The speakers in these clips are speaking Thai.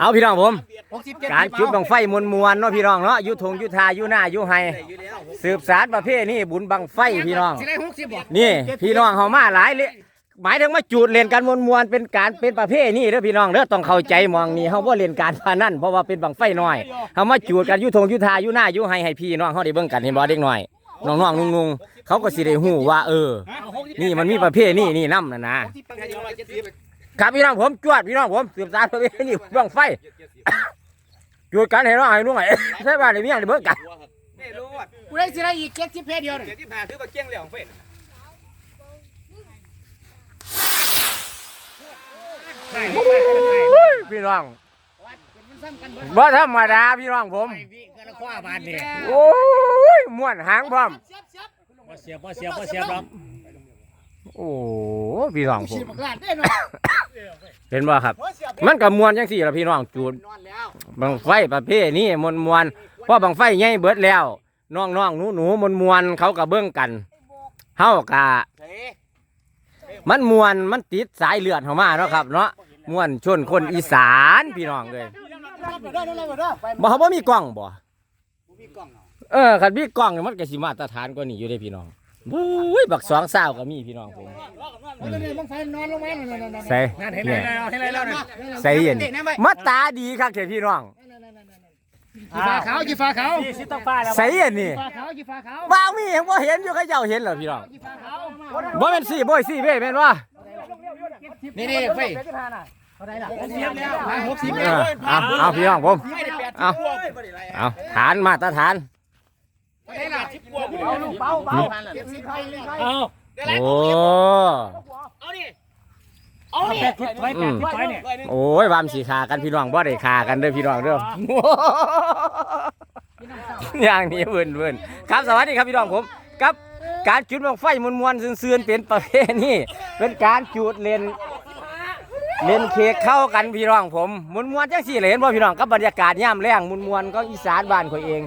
เอาพี่น้องผมการจุดบังไฟมวลมวลเนาะพี่น้องเนาะยู่ทงยู่ทายุหน้ายุไฮสืบสารประเภทนี่บุญบังไฟพี่น้องนี่ พี่น้องเฮามาหลายเลยหมายถึงมาจูดเล่นการมวลมวลเป็นการเป็นประเภทนี่เด้อพี่น้องเด้อต้องเข้าใจมองนี่เฮาว่าเล่นการพนั่นเพราะว่าเป็นบังไฟน้อยเฮามาจูดกันยู่ทงยู่ทายุหน้ายุไฮให้พี่น้องเขาได้เบิ่งกันเห็นบ่เด็กน้อยน้องๆนุ่งๆเขาก็สิได้หูว่า เออ นี่มันมีประเภทนี่นี่นำนะนะ ครับพี่น้องผมจวดพี่น้องผมสืบสารประเพณีบังไฟจุดกันให้น้องให้ลุงไอ้ใช่บ้านได้มีหยังได้เบิ่งกันนี่รู้ว่ากูได้สิได้อีกเจ็ดสิบเพเดียวเจ็ดสิบห้าคือบักเกี้ยงเหลี่ยมเฟ้นพี่น้องบ่ธรรมดาพี่น้องผมก็ละคว้าบานนี่โอ้ยม่วนหางพร้อมบ่เสียบบ่เสียบบ่เสียบหรอก โอ้พี่น้องผมฉีดบักลาดได้เนาะเห็นบ่ครับมันก็ม่วนจังซี่ล่ะพี่น้องจูดนอนแล้วบังไฟประเภทนี้มวนมวนๆเพราะบังไฟใหญ่เบิดแล้วน้องๆหนูๆมวนมวนๆเขาก็เบิ่งกันเฮากะเฮ้มันมวนมันติดสายเลือดเข้ามาเนาะครับ เนาะม่วนชนคนอีสานพี่น้องเลยบ่เขาบ่มีกล้องบ่ มีกล้องเนาะเออคันมีกล้องนี่มันก็สิมาตรฐานกว่านี้อยู่เด้พี่น้อง บุ้ยบักสองสาวก็มีพี่น้องผมนี่บังไฟนอนลงมานั่นใส่นั่นเห็นเนี่แล้ยวเห็นแล้วนั่นใส่เย็นมาตาดีคักแท้พี่น้องกีฟ้าขาวกีฟ้าขาวนี่สิต้องฟ้าแล้วใส่เย็นนี่ฟ้าขาวกีฟ้าขาวบ่าวมียังบ่เห็นอยู่เขาเจ้าเห็นเหรอพี่น้องกีฟ้าขาวบ่แม่นสี่บ่สี่เว้ยแม่นบ่นี่นี่ไฟเท่าไหร่ล่ะหกสิบแล้วหกสิบเอแล้วอเอาเอาพี่น้องผมไม่ได้แปดเอาเอาฐานมาตรฐาน ได้ละสิบกว่าเอาลูกเบาเบาเจ็ดสิบใครใครเอาโอ้เอาดิเอาดิแปดทิศถอยแปดทิศถอยเนี่ยโอ้ยวามสีขากันพี่น้องบ่ได้ขากันเด้อพี่น้องเด้ออย่างนี้เวินเวินครับสวัสดีครับพี่น้องผมกับการจุดบังไฟมวนมวนๆซื่นๆเป็นประเภทนี้เป็นการจุดเล่นเล่นเค้กเข้ากันพี่น้องผมมวนมวนๆจังสี่เลยเห็นบ่พี่น้องกับบรรยากาศย่ำแรงมวนมวนๆก็อีสานบ้านข่อยเอง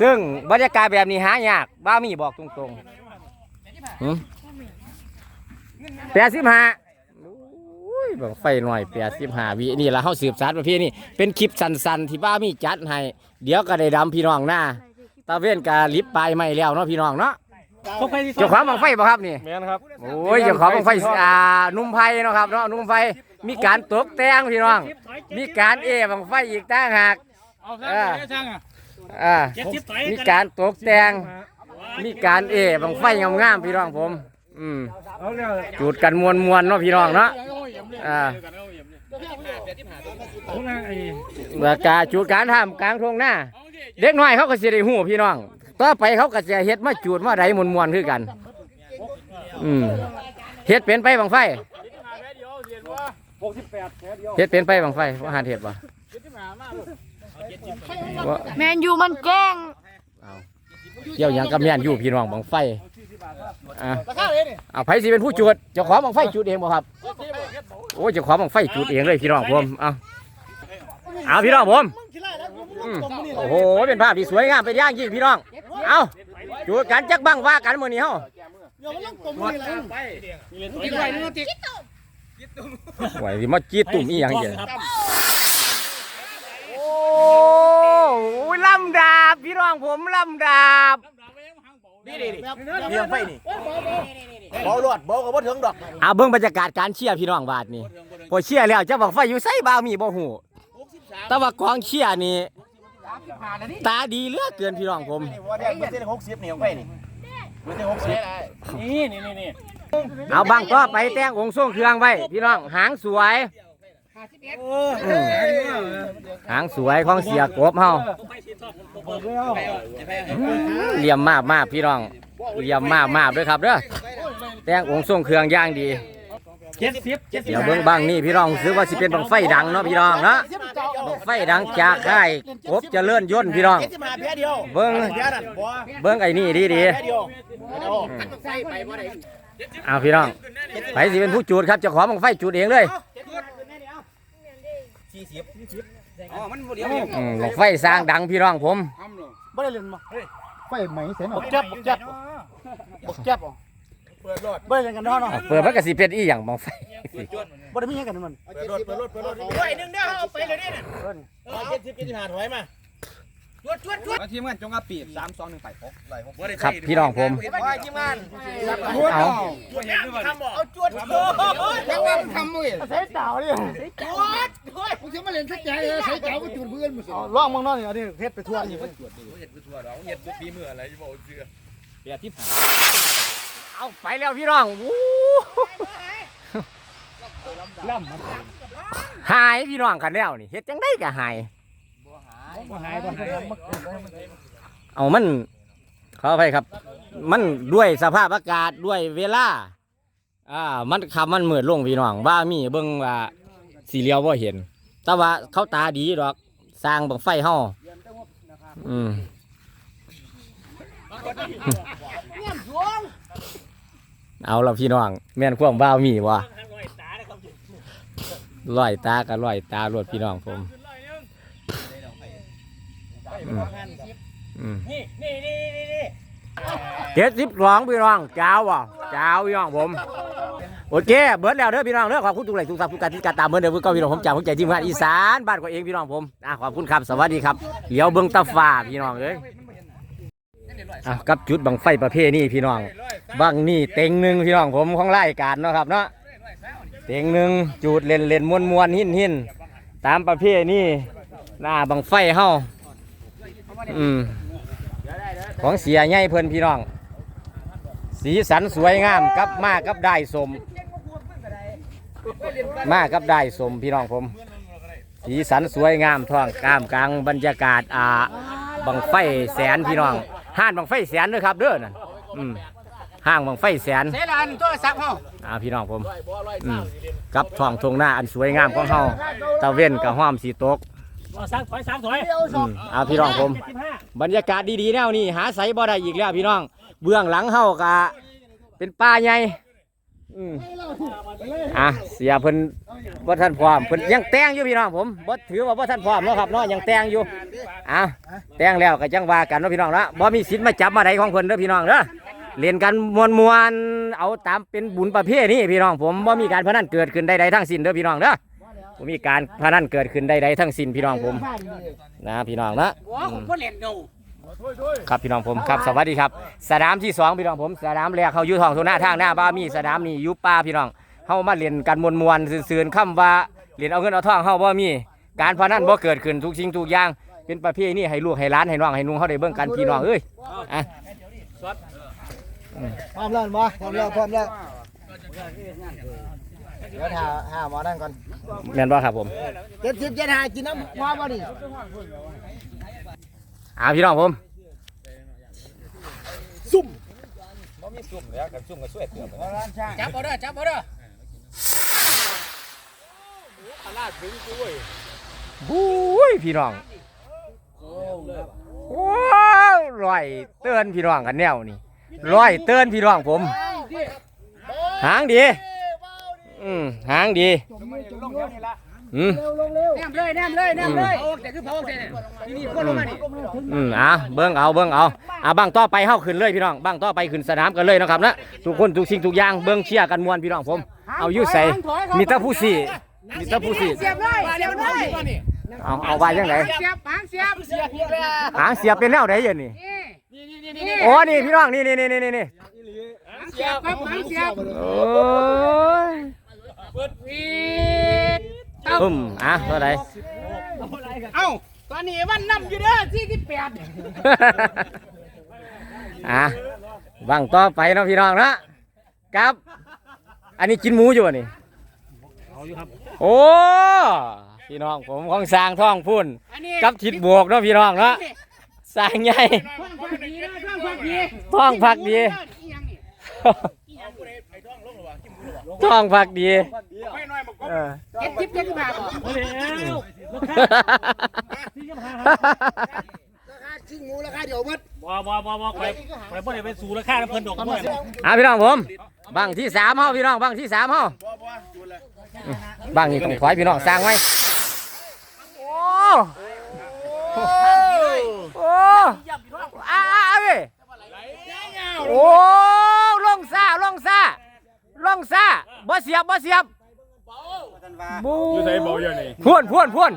ซึ่งบรรยากาศแบบนี้หายากบ้ามีบอกตรงๆแปดสิบห้าบังไฟหน่อยแปดสิบห้าวินี่ละเขาสืบสารประเภทนี้เป็นคลิปสั้นๆที่บ้ามีจัดให้ เดี๋ยวก็ได้ดำพี่น้องหน้าตาเว้นกาลิบปลายไม่แล้วเนาะพี่น้องเนาะพกไปที่เจ้าของบังไฟบ่ครับนี่แม่นครับโอ้ยเจ้าของบังไฟอ่านุ่มไฟเนาะครับเนาะนุ่มไฟมีการตกแต่งพี่น้อง มีการเอบังไฟอีกต่างหากเอาซะเออเดี๋ยวช่างอะ อ่าเจ็ดทิศถอยมีการตกแต่งมีการเอบังไฟงามๆพี่น้องผม อืมเอาแล้วจุดกันมวนๆเนาะพี่น้องเนาะอ่าพวกนั้นไอ้เมื่อกาจุดการทำกลางทุ่งหน้าเด็กน้อยเขาก็สิได้หูพี่น้องต่อไปเขาก็จะเฮ็ดมาจุดมาไดมวนๆคือกัน อืมเฮ็ดเป็นไปบังไฟหกสิบแปดแค่เดียวเฮ็ดเป็นไปบังไฟว่าหาเฮ็ดบ่ว่า แมนยูมันแกล้งเกี่ยวหยังกับแม่นอยู่พี่น้องบังไฟอะราคาเลยนี่เอาไผสิเป็นผู้จุดเจ้าของบังไฟจุดเองบ่ครับโอ้ยเจ้าของบังไฟจุดเองเลยพี่น้องผมเอาเอาพี่น้องผมอืมโอ้โหเป็นภาพที่สวยงามเป็นอย่างยิ่งพี่น้องเอาจุดกันจักบังว่ากันมื้อนี้เฮาเดี๋ยวมันต้องตบมือเลยติดไว้นี่ติดไหวสิมาจีตุ่มอีหยังเงี้ยโอ้ ยลำดาบพี่น้องผมลำดาบนี่นี่นี่เลี้ยงไฟนี่เบาลวดเบากับบ่ถึงดอกเอาเบิ่งบรรยากาศการเชียร์พี่น้องบาดนี่พอเชียร์แล้วจะบอกไฟอยู่ไสบ่าวมีบ่ฮู้แต่ว่ากองเชียร์นี่ตาดีเหลือเกินพี่น้องผมนี่ว่าแดงมันเป็นหกสิบนี่ของไฟนี่มันเป็นหกสิบนี่นี่นี่นี่เอาบังก็ไปแต่งองค์ทรงเครื่องไว้พี่น้องหางสวยอืม หางสวยของเสียกบเฮาเลี่ยมมากมากพี่น้องเลี่ยมมากมากด้วยครับเด้อแต่งองค์ทรงเครื่องย่างดีเจ็ดสิบเจ็ดสิบเดี๋ยวเบิ่งบังนี่พี่น้องรู้สึกว่าสิเป็นบังไฟดังเนาะพี่น้องเนาะบังไฟดังจากค่ายกบจะเจริญยนพี่น้องเจ็ดสิบห้าแพ้เดียวเบิ่งแพ้นั่นบ่เบิ่งไอ้นี่ดีดีเอาพี่น้องไปสิเป็นผู้จุดครับจ้าขอบังไฟจุดเองเลย สี่สิบอ๋อมันบ่เดียวอืมบังไฟสร้างดังพี่น้องผมบ่ได้เล่นบ่ไฟไหมเสียหน่อยบักแจ๊บบักแจ๊บบักแจ๊บเปิดรถเบิ่งกันเนาะเนาะเปิดมันก็สิเป็นอีหยังบังไฟบ่ได้มีหยังกันมันเปิดรถเปิดรถเปิดรถด้วยหนึ่งเด้อเอาไปเลยนี่น่ะเอาเจ็ดสิบเจ็ดสิบห้าถอยมา จวดจวดจวดทีมงานจงกระปีบสามสองหนึ่งไปหกไหลหกครับพี่น้องผมว่าทีมงานเอาทำบ่เอาจวดจวดยังว่าทำมึงเองใส่เต่าดิจวดจวดมึงจะมาเล่นสักใจเลยใช้เจ้ามาจูนเพื่อนมึงสิลองมึงเนาะนี่อันนี้เฮ็ดไปทั่วนี่เอาไปแล้วพี่น้องวู้หายพี่น้องกันแล้วนี่เฮ็ดจังได้ก็หายบ่หายบ่หาย เอามันขออภัยครับ มันด้วยสภาพอากาศด้วยเวลา อ่า มันคำมันเหมือดลงพี่น้องว่ามีเบิ่งว่าสีเลียวว่าเห็น แต่ว่าเขาตาดีดอกสร้างบังไฟเฮาอืมเอาละพี่น้องแม่นความบ้าวมีวะลอยตากับลอยตารวดพี่น้องผม นี่นี่นี่นี่นี่เจ็ดสิบสองพี่น้องเจ้าว่ะเจ้าพี่น้องผมโอเคเบิร์ดแล้วเด้อพี่น้องเด้อขอบคุณทุกไลค์ทุกซับทุกการที่การตามเบิร์ดเด้อเพื่อนเก้าพี่น้องผมจากผมใจทีมงานอีสานบ้านก็เองพี่น้องผมอะขอบคุณครับสวัสดีครับเหลียวเบิ้งตาฟ้าพี่น้องเอ้ยอะกับจุดบังไฟประเภทนี้พี่น้องบังนี่เต็งหนึ่งพี่น้องผมของรายการเนาะครับเนาะเต็งหนึ่งจุดเล่นเล่นมวนมวนหินหินตามประเภทนี้หน้าบังไฟเฮา อืมของเสียใหญ่เพิ่นพี่น้อง สีสันสวยงามกับมากับได้สม มากับได้สมพี่น้องผม สีสันสวยงามท้องกลามกลางบรรยากาศอ่าบังไฟแสนพี่น้องห้านบังไฟแสนเด้อครับเด้อนั่นอืมห้างบังไฟแสนเซลานตัวสักเฮาอ่าพี่น้องผมอืมกับท้องทงหน้าอันสวยงามของเฮาตะเว้นกับห้อมสีตก เอาสักถอยสามถอยอืมอ่าพี่น้องผมสิบห้าบรรยากาศดีๆแนวนี้หาใสบ่ได้อีกแล้วพี่น้อง เบื้องหลังเฮากะเป็นป่าใหญ่อืมอะเสียเพิ่นบ่ทันพร้อมเพิ่นยังแต่งอยู่พี่น้องผมบ่ถือว่าบ่ทันพร้อมเนาะครับเนาะยังแต่งอยู่อะแต่งแล้วก็จังว่ากันเนาะพี่น้องเนาะบ่มีสิทธิ์มาจับมาใดของเพิ่นเด้อพี่น้องเด้อเล่นกันมวนๆเอาตามเป็นบุญประเภทนี้พี่น้องผมบ่มีการพนันเกิดขึ้นใดๆทั้งสิ้นเด้อพี่น้องเด้อ บ่มีการพนันเกิดขึ้นใดๆทั้งสิ้นพี่น้องผมนะพี่น้องนะอืมครับพี่น้องผมครับสวัสดีครับ สนามที่สองพี่น้องผม สนามแรกเขาอยู่ทองทุนหน้าทางหน้าบ้านมีสนามนี้อยู่ป่าพี่น้องเฮามาเล่นกันมวนๆซื่นๆคำว่าเล่นเอาเงินเอาทองเฮาบ่มี การพนันบ่เกิดขึ้นทุกสิ่งทุกอย่างเป็นประเภทนี้ให้ลูกให้หล้านให้น้องให้นุ่งเฮาได้เบิ่งกันพี่น้องเอ้ยอะพร้อมแล้วบ่พร้อมแล้วพร้อมแล้ว เดี๋ยวหาหาหมอนั่นก่อนแม่นบ่ครับผมเจ็ดสิบเจ็ดหากินน้ำว่าบ่นี่อ่าพี่น้องผมจับเอาเด้อจับเอาเด้อบู้ยพี่น้องว้าวร้อยเตือนพี่น้องกันแนวนี่ร้อยเตือนพี่น้องผม หางดี อืมหางดีอืมแนมเลยแนมเลยแนมเลยโอ้แต่คือพอเสร็จนี่นี่คนลงมานี่อืมอะเบิ้งเอาเบิ้งเอาอะบังต่อไปเฮาขึ้นเลยพี่น้องบังต่อไปขึ้นสนามกันเลยนะครับนะทุกคนทุกสิ่งทุกอย่างเบิ้งเชียร์กันมวนพี่น้องผม เอาอยู่ใส่มีแต่ผู้สี่มีแต่ผู้สี่เสียบเลยเสียบเลยเอาเอาไว้ยังไงเสียบหางเสียบเสียบอีกแล้วหางเสียบเป็นแนวไหนอย่างนี้นี่นี่นี่นี่โอ้นี่พี่น้องนี่นี่นี่นี่นี่เสียบครับหางเสียบโอ้ย วีดอืมอะเท่าไหร่เอ้า ตอนนี้วันน้ำอยู่เด้อที่ที่แปดอะบังต่อไปเนาะพี่น้องนะครับ อันนี้กินหมูอยู่บ่นี่เอาอยู่ครับโอ้พี่น้องผมของสร้างท้องพุ่นอันนี้กับทิดบวกเนาะพี่น้องเนาะสร้างใหญ่ ท่องพักดีนะท่องพักดีท้องพักดี ท้องพักดีเออเจ็ดสิบเจ็ดสิบห้าบ่เอาแล้วลูกค้าที่จะหาราคาชิ้นหมูราคาเดียวหมดบ่บ่บ่บ่ไปไปบ่ได้ไปสู่ราคาน้ำเพิ่นดอกบ่ได้อะพี่น้องผมบังที่สามเฮาพี่น้องบังที่สามเฮาบังนี่ต้องถอยพี่น้องสร้างไว้โอ้โอ้โอ้อ้าอ้าเอ้ยโอ้ลงซาลงซา บ่เสียบบ่เสียบบูอยู่ใส่เบาอยู่นี่พ่วนพ่วนพ่วน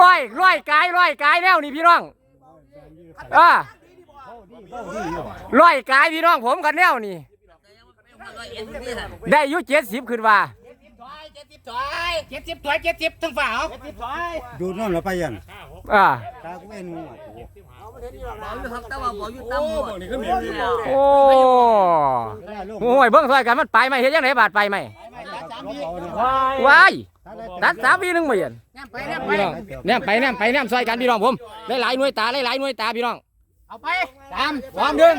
ร้อยร้อยกายร้อยกายแล้วนี่พี่น้องอ่าร้อยกายพี่น้องผมกันแนวนี่ ได้อายุเจ็ดสิบขึ้นว่าเจ็ดสิบถอยเจ็ดสิบทั้งฝ่าเอาดูนั่นแล้วไปยัง อ่าตากูเอ็นงูโอ้บอกนี่ก็มีอยู่บ่โอ้โอ้ยเบิ่งซอยกันมันไปไหมเฮ็ดยังไงบาดไปไหมว้ายตัดสามปีหนึงบ่เห็นไปเนี่ยไปพี่น้องแนมไปแนมไปแนมซอยกันพี่น้องผมหลายๆหน่วยตาหลายๆหน่วยตาพี่น้องเอาไปสามสองหนึ่ง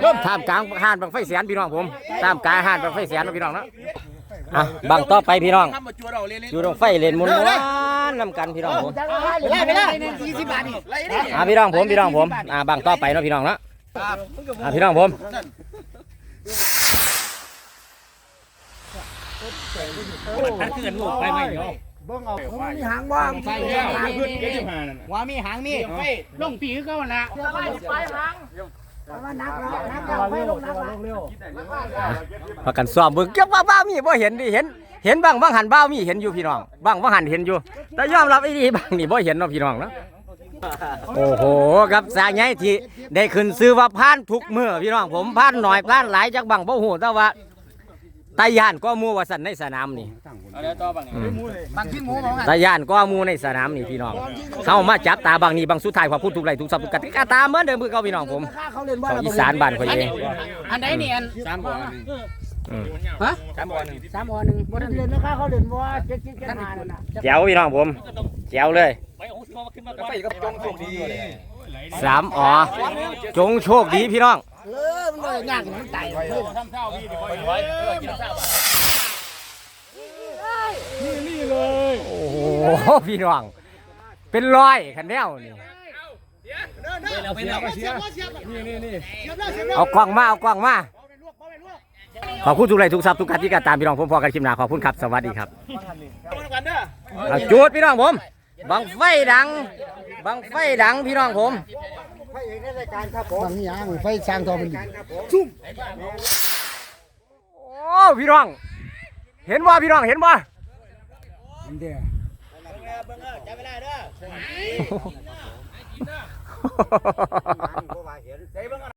เริ่มท่ามกลางหานบังไฟแสนพี่น้องผมท่ามกลางหานบังไฟแสนนะพี่น้องเนาะ อะบังต่อไปพี่น้องทำมาจัวเราเล่นอยู่ตรงไฟเลนมุนม้วนนำกันพี่น้องผมไปเลยไปเลยยี่สิบบาทนี่ไรนี่อะพี่น้องผมพี่น้องผมอะบังต่อไปเนาะพี่น้องเนาะอะพี่น้องผมถ้าเกิดลูกไปไม่เนาะเบิ่งเอาผมมีหางว่างใส่แล้วเพื่อนเจ็ดสิบห้านั่นน่ะว่ามีหางมีไปลงปีคือเขาละนักแล้วนักแล้วไปลงนักแล้วพากันซ้อมเบิ่งเกี่ว่าบ้ามีบ่เห็นดิเห็น เห็นบ้างบ้างหันบ้ามีเห็นอยู่พี่น้องบ้างบ้างหันเห็นอยู่ แต่ยอมรับไอ้ดีบ้างนี่บ่เห็นเนาะพี่น้องเนาะโอ้โหครับสายใหญ่ที่ได้ขึ้นซื้อว่าพานทุกเมื่อพี่น้องผมพานหน่อยพานหลายจากบังบ่หูแต่ว่า ตาย่านก็หมู่ว่าสั่นในสนามนี่เอาแล้วต่อบังนี่บางที่หมูมองตาย่านก็หมู่ในสนามนี่พี่น้องเข้ามาจับตาบางนี่บางสุดท้ายขอบคุณทุกไลค์ทุกซับทุกกติกาตามเหมือนเดิมคือเก่าพี่น้องผมค่าเขาเล่นว่าของอีสานบ้านข่อยเองอันไหนนี่อันสามก่อนอืมสามก่อนหนึ่งสามอหนึ่งบ่ได้เล่นนะค่าเขาเล่นว่าเจ็ดสิบเจ็ดห้านั่นน่ะแจ๋วพี่น้องผมแจ๋วเลยไฟก็จงโชคดีสามอ๋อจงโชคดีพี่น้องเออ มันบ่ได้ยากมันไต่เพิ่นทำข้าพี่ดิคอยไว้เออกินข้าวนี่นี่เลย โอ้โหพี่น้องเป็นร้อยคันแนวนี่เอาเสียเอาเสียนี่นี่นี่เอากล้องมาเอากล้องมาขอบคุณทุกไลค์ทุกซับทุกการที่การตามพี่น้องผมพอกันคลิปหน้าขอบคุณครับ สวัสดีครับจูดพี่น้องผม บังไฟดัง บังไฟดังพี่น้องผม ไฟเอกในรายการครับผมบางอย่างไฟสร้างตัวมันดีโอ้พี่น้อง เห็นบ่พี่น้องเห็นบ่เด้อเบิ่งเออจับเวลาเด้อใส่เบิ่งกัน